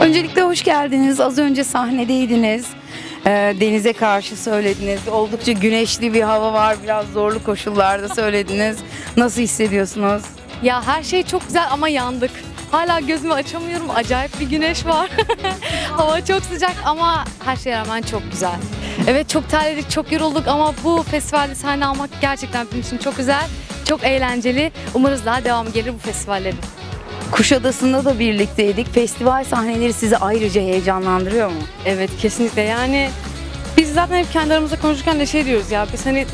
Öncelikle hoş geldiniz. Az önce sahnedeydiniz. Ee, denize karşı söylediniz. Oldukça güneşli bir hava var. Biraz zorlu koşullarda söylediniz. Nasıl hissediyorsunuz? Ya her şey çok güzel ama yandık. Hala gözümü açamıyorum. Acayip bir güneş var. Hava çok sıcak ama her şeye rağmen çok güzel. Evet çok terledik, çok yorulduk ama bu festivalde sahne almak gerçekten bizim için çok güzel. Çok eğlenceli. Umarız daha devam gelir bu festivallerin. Kuşadası'nda da birlikteydik. Festival sahneleri sizi ayrıca heyecanlandırıyor mu? Evet kesinlikle yani biz zaten hep kendi aramızda konuşurken de şey diyoruz ya biz hani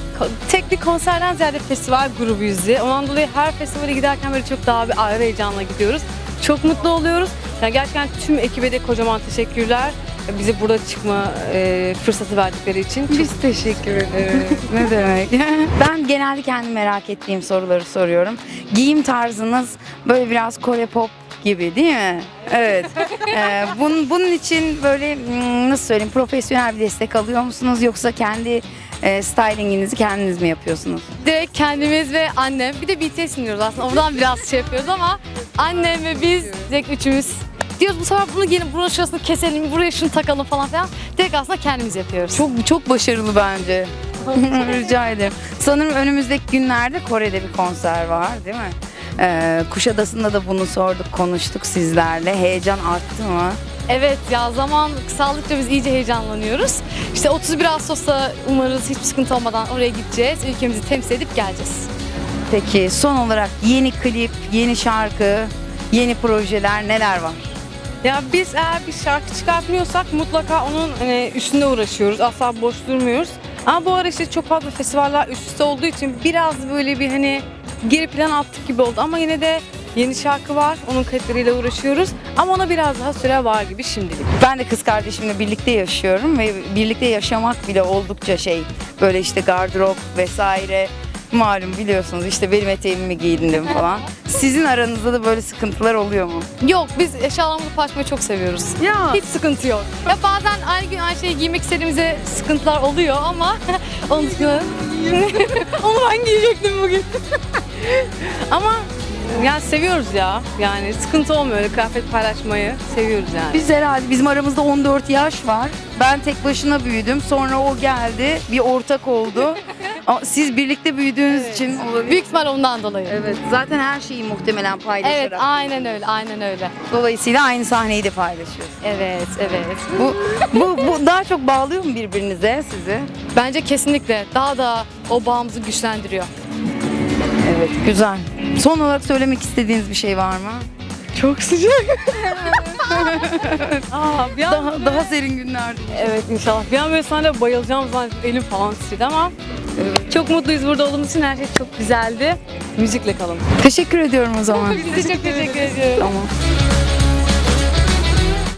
tek bir konserden ziyade festival grubuyuz diye. Ondan dolayı her festivale giderken böyle çok daha bir ayrı heyecanla gidiyoruz. Çok mutlu oluyoruz. Yani gerçekten tüm ekibe de kocaman teşekkürler. Bize burada çıkma e, fırsatı verdikleri için. Çok Biz teşekkür ederiz. ne demek? ben genelde kendi merak ettiğim soruları soruyorum. Giyim tarzınız böyle biraz Kore pop gibi değil mi? Evet. Ee, bunun, bunun için böyle hmm, nasıl söyleyeyim profesyonel bir destek alıyor musunuz yoksa kendi e, stylinginizi kendiniz mi yapıyorsunuz? Direkt kendimiz ve annem. Bir de BTS dinliyoruz aslında. Oradan biraz şey yapıyoruz ama annem ve biz direkt üçümüz diyoruz bu sefer bunu giyelim, buranın şurasını keselim, buraya şunu takalım falan filan. Direkt aslında kendimiz yapıyoruz. Çok çok başarılı bence. Rica ederim. Sanırım önümüzdeki günlerde Kore'de bir konser var değil mi? Ee, Kuşadası'nda da bunu sorduk, konuştuk sizlerle. Heyecan arttı mı? Evet ya zaman kısaldıkça biz iyice heyecanlanıyoruz. İşte 31 Ağustos'ta umarız hiçbir sıkıntı olmadan oraya gideceğiz. Ülkemizi temsil edip geleceğiz. Peki son olarak yeni klip, yeni şarkı, yeni projeler neler var? Ya biz eğer bir şarkı çıkartmıyorsak mutlaka onun hani üstünde uğraşıyoruz. Asla boş durmuyoruz. Ama bu ara işte çok fazla festivaller üst üste olduğu için biraz böyle bir hani geri plan attık gibi oldu. Ama yine de yeni şarkı var. Onun kayıtlarıyla uğraşıyoruz. Ama ona biraz daha süre var gibi şimdilik. Ben de kız kardeşimle birlikte yaşıyorum ve birlikte yaşamak bile oldukça şey böyle işte gardırop vesaire malum biliyorsunuz işte benim eteğimi giyindim falan. Sizin aranızda da böyle sıkıntılar oluyor mu? Yok biz eşyalarımızı paylaşmayı çok seviyoruz. Ya Hiç sıkıntı yok. Ya bazen aynı gün aynı şeyi giymek istediğimizde sıkıntılar oluyor ama onun dışında onu ben giyecektim bugün. Ama yani seviyoruz ya. Yani sıkıntı olmuyor öyle kıyafet paylaşmayı. Seviyoruz yani. Biz herhalde bizim aramızda 14 yaş var. Ben tek başına büyüdüm. Sonra o geldi. Bir ortak oldu. Siz birlikte büyüdüğünüz için olabilir. Büyük ihtimal ondan dolayı. Evet. Zaten her şeyi muhtemelen paylaşarak. Evet aynen öyle aynen öyle. Dolayısıyla aynı sahneyi de paylaşıyoruz. Evet evet. Bu, bu, bu daha çok bağlıyor mu birbirinize sizi? Bence kesinlikle daha da o bağımızı güçlendiriyor. Evet. Güzel. Son olarak söylemek istediğiniz bir şey var mı? Çok sıcak. Aa, bir an Daha, daha serin günlerde. Evet inşallah. Bir an böyle sahnede bayılacağım zannettim. Elim falan titredi ama çok mutluyuz burada olduğumuz için. Her şey çok güzeldi. Müzikle kalın. Teşekkür ediyorum o zaman. Biz de çok teşekkür ediyoruz. tamam.